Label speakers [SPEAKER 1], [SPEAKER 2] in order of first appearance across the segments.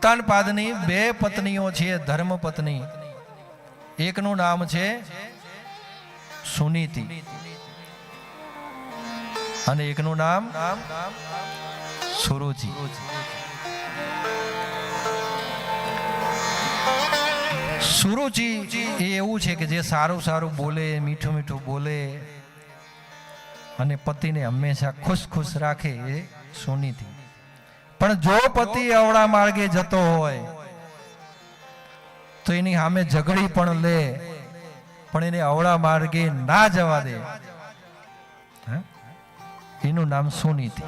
[SPEAKER 1] ઉત્તાનપાદની બે પત્નીઓ છે ધર્મ પત્ની એકનું નામ છે સુનીતિ. અને એકનું નામ સુરુચિ. સુરુચિ એ એવું છે કે જે સારું સારું બોલે, મીઠું મીઠું બોલે, અને પતિને હંમેશા ખુશ ખુશ રાખે એ સુનીતિ. પણ જો પતિ અવળા માર્ગે જતો હોય, તો એની સામે ઝઘડી પણ લે, પણ એને અવળા માર્ગે ના જવા દે. એનું નામ સુનીતિ.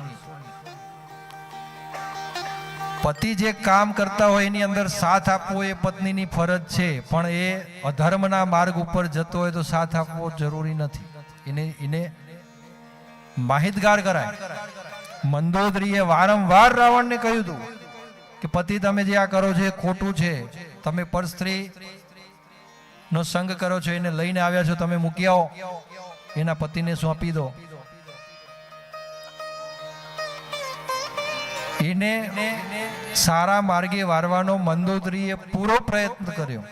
[SPEAKER 1] પતિ જે કામ કરતા હોય એની અંદર સાથ આપવો એ પત્નીની ફરજ છે, પણ એ અધર્મના માર્ગ ઉપર જતો હોય તો સાથ આપવો જરૂરી નથી. એને એને માહિતગાર કરાય. મંદોદરીએ વારંવાર રાવણને કહ્યું હતું કે, પતિ, તમે જે આ કરો છો એ ખોટું છે. તમે પર સ્ત્રી નો સંગ કરો છો, એને લઈને આવ્યા છો, તમે મૂકી આવો. એના પતિને સોંપી દો. એને સારા માર્ગે વારવાનો મંદોદરીએ પૂરો પ્રયત્ન કર્યો.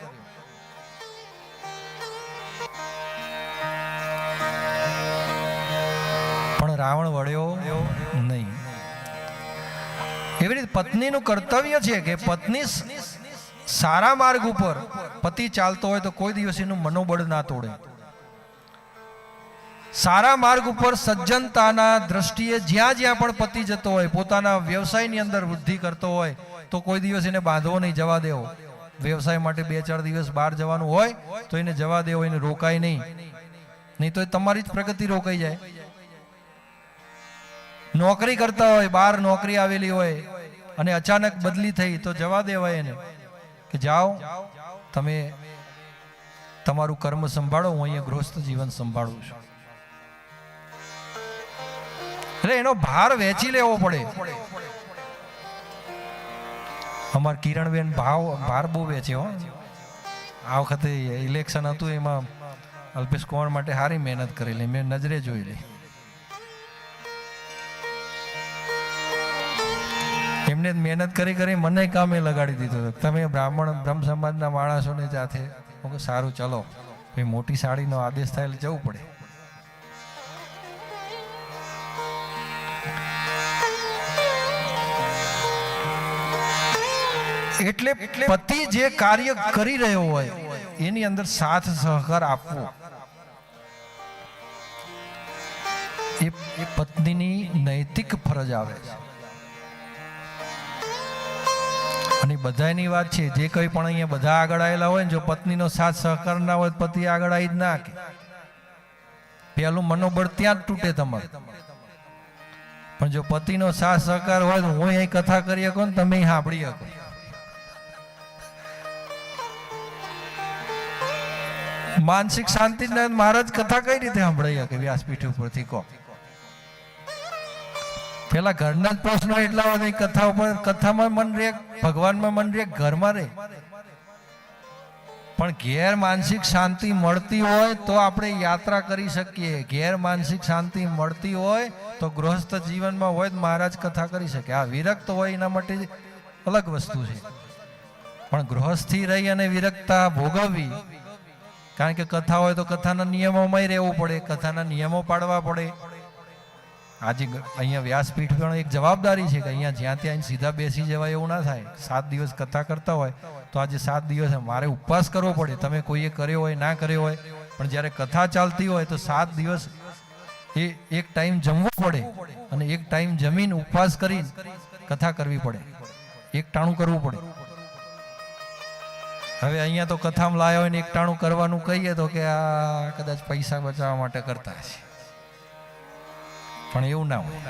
[SPEAKER 1] રાવણ વળ્યો નહીં. એવી રીતે પત્નીનું કર્તવ્ય છે કે પત્ની સારા માર્ગ ઉપર પતિ ચાલતો હોય તો કોઈ દિવસ એનું મનોબળ ના તોડે. સારા માર્ગ ઉપર સજ્જનતાના દ્રષ્ટિએ જ્યાં જ્યાં પણ પતિ જતો હોય, પોતાના વ્યવસાયની અંદર વૃદ્ધિ કરતો હોય, તો કોઈ દિવસ એને બાંધવો નહીં, જવા દેવો. વ્યવસાય માટે બે ચાર દિવસ બહાર જવાનું હોય, તો એને જવા દેવો, એને રોકાય નહીં. નહીં તો એ તમારી જ પ્રગતિ રોકાઈ જાય. નોકરી કરતા હોય બહાર નોકરી આવેલી હોય અને અચાનક બદલી થઈ, તો જવા દેવાય એને કે જાઓ, તમે તમારું કર્મ સંભાળો, હું અહીંયા ગૃહસ્થ જીવન સંભાળું છું. એટલે એનો ભાર વેચી લેવો પડે. અમાર કિરણબેન ભાવ, ભાર બહુ વેચે હો. આ વખતે ઇલેક્શન હતું, એમાં અલ્પેશ કુમાર માટે સારી મહેનત કરેલી, મેં નજરે જોઈ લી. એમને મહેનત કરી કરી મને કામે લગાડી દીધો હતો. તમે બ્રાહ્મણ, બ્રહ્મ સમાજના માણસોને હું સારું ચલો ભાઈ મોટી સાડીનો આદેશ થાય એટલે જવું પડે. એટલે પતિ જે કાર્ય કરી રહ્યો હોય, એની અંદર સાથ સહકાર આપવો. એ પત્નીની નૈતિક ફરજ આવે છે. અને બધાની વાત છે, જે કંઈ પણ અહીંયા બધા આગળ આવેલા હોય ને, જો પત્નીનો સાથ સહકાર ના હોય પતિ આગળ આવી જ ના કે. પેલું મનોબળ ત્યાં જ તૂટે તમારે. પણ જો પતિનો સાથ સહકાર હોય તો હું અહીં કથા કરી શકો ને, તમે સાંભળી શકો. માનસિક શાંતિ મહારાજ કથા કઈ રીતે સાંભળાઈ શકે વ્યાસપીઠ ઉપરથી કહો. પેલા ઘરના જ પ્રશ્નો એટલા બધા કથા ઉપર, કથામાં મન રે ભગવાનમાં મન રે, ઘરમાં રે. પણ ઘેર માનસિક શાંતિ મળતી હોય તો આપણે યાત્રા કરી શકીએ. ઘેર માનસિક શાંતિ મળતી હોય તો ગૃહસ્થ જીવનમાં હોય તો મહારાજ કથા કરી શકે. આ વિરક્ત હોય એના માટે અલગ વસ્તુ છે. પણ ગૃહસ્થી રહી અને વિરક્તા ભોગવવી, કારણ કે કથા હોય તો કથાના નિયમોમાં રહેવું પડે, કથાના નિયમો પાડવા પડે. આજે અહીંયા વ્યાસપીઠ પણ એક જવાબદારી છે કે અહીંયા જ્યાં ત્યાં સીધા બેસી જવાય એવું ના થાય. સાત દિવસ કથા કરતા હોય તો આજે સાત દિવસ મારે ઉપવાસ કરવો પડે. તમે કોઈએ કર્યો હોય, ના કર્યો હોય, પણ જ્યારે કથા ચાલતી હોય તો સાત દિવસ એ એક ટાઈમ જમવું પડે અને એક ટાઈમ જમીન ઉપવાસ કરી કથા કરવી પડે. એક ટાણું કરવું પડે. હવે અહીંયા તો કથામાં લાયા હોય ને એક ટાણું કરવાનું કહીએ તો કે આ કદાચ પૈસા બચાવવા માટે કરતા છે પણ એવું ના હોય.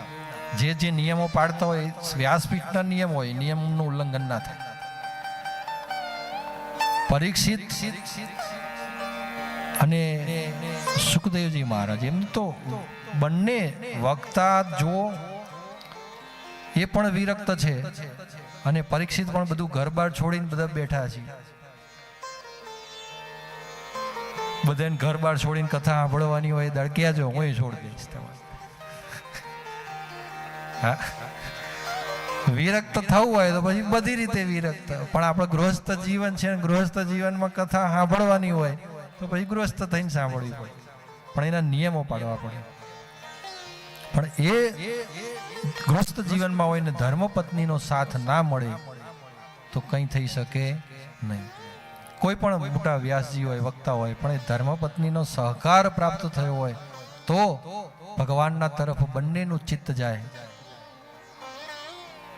[SPEAKER 1] જે જે નિયમો પાડતા હોય, વ્યાસપીઠના નિયમ હોય નિયમનું ઉલ્લંઘન ના થાય. પરીક્ષિત અને સુખદેવજી મહારાજ, એમ તો બંને વક્તા જો એ પણ વિરક્ત છે અને પરીક્ષિત પણ બધું ઘર બાર છોડીને બધા બેઠા છે. બધાને ઘર બાર છોડીને કથા સાંભળવાની હોય, દળક્યા જો હું છોડી દઈશ તમારે વિરક્ત થવું હોય તો પછી બધી રીતે વિરક્ત. પણ આપણે ગૃહસ્થ જીવન છે ગૃહસ્થ જીવનમાં કથા સાંભળવાની હોય તો પછી ગૃહસ્થ થઈને સાંભળવી પડે. પણ એના નિયમો પાડવા પડે. પણ એ ગૃહસ્થ જીવનમાં હોય ને ધર્મપત્નીનો સાથ ના મળે તો કંઈ થઈ શકે નહીં. કોઈ પણ મોટા વ્યાસજી હોય, વક્તા હોય, પણ એ ધર્મપત્નીનો સહકાર પ્રાપ્ત થયો હોય તો ભગવાનના તરફ બંનેનું ચિત્ત જાય.